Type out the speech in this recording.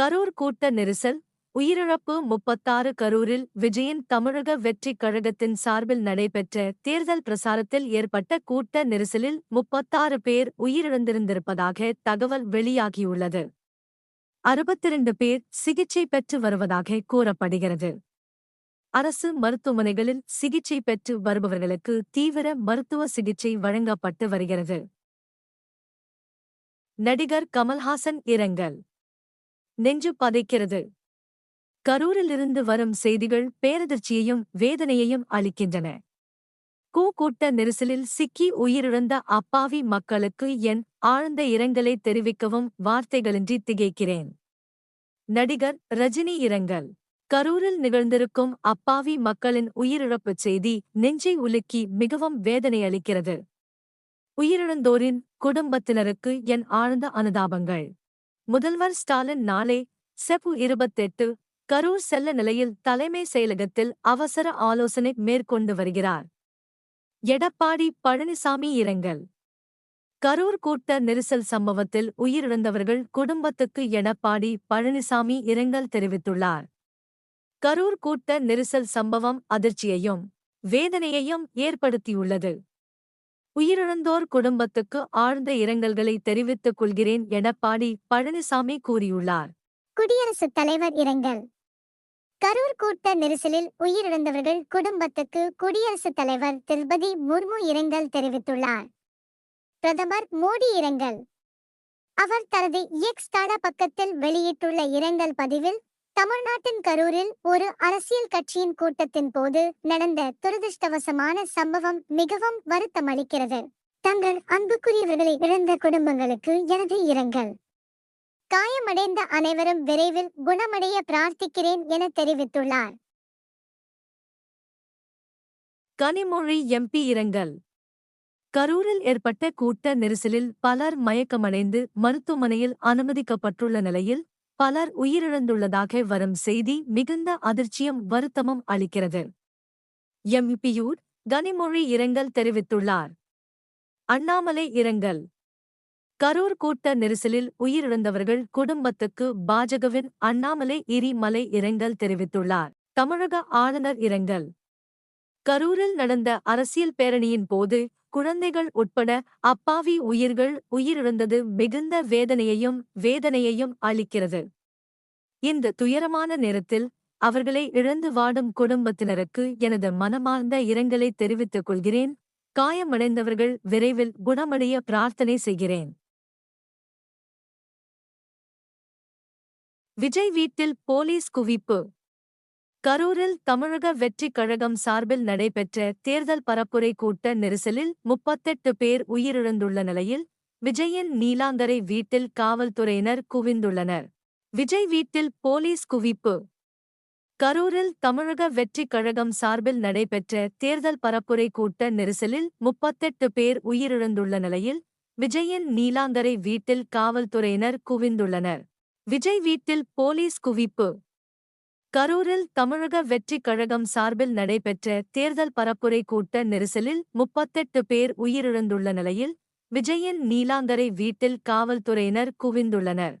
கரூர் கூட்ட நெரிசல் உயிரிழப்பு முப்பத்தாறு கரூரில் விஜயின் தமிழக வெற்றிக் கழகத்தின் சார்பில் நடைபெற்ற தேர்தல் பிரசாரத்தில் ஏற்பட்ட கூட்ட நெரிசலில் முப்பத்தாறு பேர் உயிரிழந்திருந்திருப்பதாக தகவல் வெளியாகியுள்ளது. அறுபத்திரண்டு பேர் சிகிச்சை பெற்று வருவதாக கூறப்படுகிறது. அரசு மருத்துவமனைகளில் சிகிச்சை பெற்று வருபவர்களுக்கு தீவிர மருத்துவ சிகிச்சை வழங்கப்பட்டு வருகிறது. நடிகர் கமல்ஹாசன் இரங்கல். நெஞ்சு பதைக்கிறது. கரூரிலிருந்து வரும் செய்திகள் பேரதிர்ச்சியையும் வேதனையையும் அளிக்கின்றன. கூ கூட்ட நெரிசலில் சிக்கி உயிரிழந்த அப்பாவி மக்களுக்கு என் ஆழ்ந்த இரங்கலை தெரிவிக்கவும் வார்த்தைகளின்றி திகைக்கிறேன். நடிகர் ரஜினி இரங்கல். கரூரில் நிகழ்ந்திருக்கும் அப்பாவி மக்களின் உயிரிழப்புச் செய்தி நெஞ்சை உலுக்கி மிகவும் வேதனையளிக்கிறது. உயிரிழந்தோரின் குடும்பத்தினருக்கு என் ஆழ்ந்த அனுதாபங்கள். முதல்வர் ஸ்டாலின் நாளை செப்பு இருபத்தெட்டு கரூர் செல்ல நிலையில் தலைமை செயலகத்தில் அவசர ஆலோசனை மேற்கொண்டு வருகிறார். எடப்பாடி பழனிசாமி இரங்கல். கரூர் கூட்ட நெரிசல் சம்பவத்தில் உயிரிழந்தவர்கள் குடும்பத்துக்கு எடப்பாடி பழனிசாமி இரங்கல் தெரிவித்துள்ளார். கரூர் கூட்ட நெரிசல் சம்பவம் அதிர்ச்சியையும் வேதனையையும் ஏற்படுத்தியுள்ளது. உயிரிழந்தோர் குடும்பத்துக்கு ஆழ்ந்த இரங்கல்களை தெரிவித்துக் கொள்கிறேன் எடப்பாடி பழனிசாமி கூறியுள்ளார். குடியரசுத் தலைவர் இரங்கல். கரூர் கூட்ட நெரிசலில் உயிரிழந்தவர்கள் குடும்பத்துக்கு குடியரசுத் தலைவர் திருபதி முர்மு இரங்கல் தெரிவித்துள்ளார். பிரதமர் மோடி இரங்கல். அவர் தனது எக்ஸ் தட பக்கத்தில் வெளியிட்டுள்ள இரங்கல் பதிவில் தமிழ்நாட்டின் கரூரில் ஒரு அரசியல் கட்சியின் கூட்டத்தின் போது நடந்த துரதிருஷ்டவசமான சம்பவம் மிகவும் வருத்தமளிக்கிறது தங்கள் அன்புக்குரியவர்களை இழந்த குடும்பங்களுக்கு எனது இரங்கல். காயமடைந்த அனைவரும் விரைவில் குணமடைய பிரார்த்திக்கிறேன் என தெரிவித்துள்ளார். கனிமொழி எம்பி இரங்கல். கரூரில் ஏற்பட்ட கூட்ட நெரிசலில் பலர் மயக்கமடைந்து மருத்துவமனையில் அனுமதிக்கப்பட்டுள்ள நிலையில் பலர் உயிரிழந்துள்ளதாக வரும் செய்தி மிகுந்த அதிர்ச்சியும் வருத்தமும் அளிக்கிறது. எம்பியூர் கனிமொழி இரங்கல் தெரிவித்துள்ளார். அண்ணாமலை இரங்கல். கரூர் கூட்ட நெரிசலில் உயிரிழந்தவர்கள் குடும்பத்துக்கு பாஜகவின் அண்ணாமலை இரிமலை இரங்கல் தெரிவித்துள்ளார். தமிழக ஆளுநர் இரங்கல். கரூரில் நடந்த அரசியல் பேரணியின் போது குழந்தைகள் உட்பட அப்பாவி உயிர்கள் உயிரிழந்தது மிகுந்த வேதனையையும் வேதனையையும் அளிக்கிறது. இந்த துயரமான நேரத்தில் அவர்களை இழந்து வாடும் குடும்பத்தினருக்கு எனது மனமார்ந்த இரங்கலை தெரிவித்துக் கொள்கிறேன். காயமடைந்தவர்கள் விரைவில் குணமடைய பிரார்த்தனை செய்கிறேன். விஜய் வீட்டில் போலீஸ் குவிப்பு. கரூரில் தமிழக வெற்றிக் கழகம் சார்பில் நடைபெற்ற தேர்தல் பரப்புரை கூட்ட நெரிசலில் முப்பத்தெட்டு பேர் உயிரிழந்துள்ள நிலையில் விஜயின் நீலாங்கரை வீட்டில் காவல்துறையினர் குவிந்துள்ளனர். விஜய் வீட்டில் போலீஸ் குவிப்பு. கரூரில் தமிழக வெற்றிக் கழகம் சார்பில் நடைபெற்ற தேர்தல் பரப்புரை கூட்ட நெரிசலில் முப்பத்தெட்டு பேர் உயிரிழந்துள்ள நிலையில் விஜயின் நீலாங்கரை வீட்டில் காவல்துறையினர் குவிந்துள்ளனர். விஜய் வீட்டில் போலீஸ் குவிப்பு. கரூரில் தமிழக வெற்றிக் கழகம் சார்பில் நடைபெற்ற தேர்தல் பரப்புரை கூட்ட நெரிசலில் முப்பத்தெட்டு பேர் உயிரிழந்துள்ள நிலையில் விஜயின் நீலாங்கரை வீட்டில் காவல்துறையினர் குவிந்துள்ளனர்.